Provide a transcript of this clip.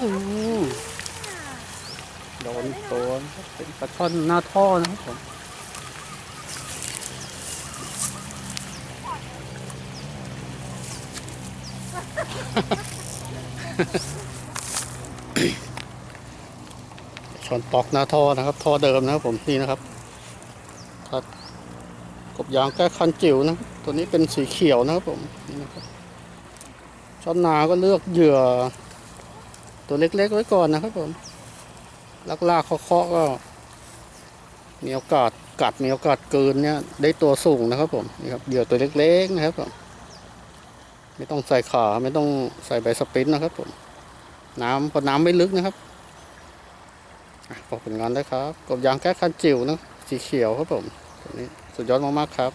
อืมโดนตัวเป็นปลาช่อนหน้าท่อนะครับผมช้อนตอกหน้าท่อนะครับท่อเดิมนะครับผมนี่นะครับครับกบยางแก้คันจิ๋วนะตัวนี้เป็นสีเขียวนะครับผมนี่นะครับช้อนนาก็เลือกเหยื่อ ตัวเล็กๆไว้ก่อนนะครับผมลักลากๆเคาะๆก็ มีโอกาสกัดมีโอกาสเกินเนี่ย ได้ตัวสูงนะครับผมนี่ครับเหยื่อตัวเล็ก ๆ นะครับผมไม่ต้องใส่ขาไม่ต้องใส่ใบสปินนะครับผมน้ำเพราะน้ำไม่ลึกนะครับอะบอกผลงานได้ครับกบยางแก้คันจิ๋วนะสีเขียวครับผมตัวนี้สุดยอดมากๆครับ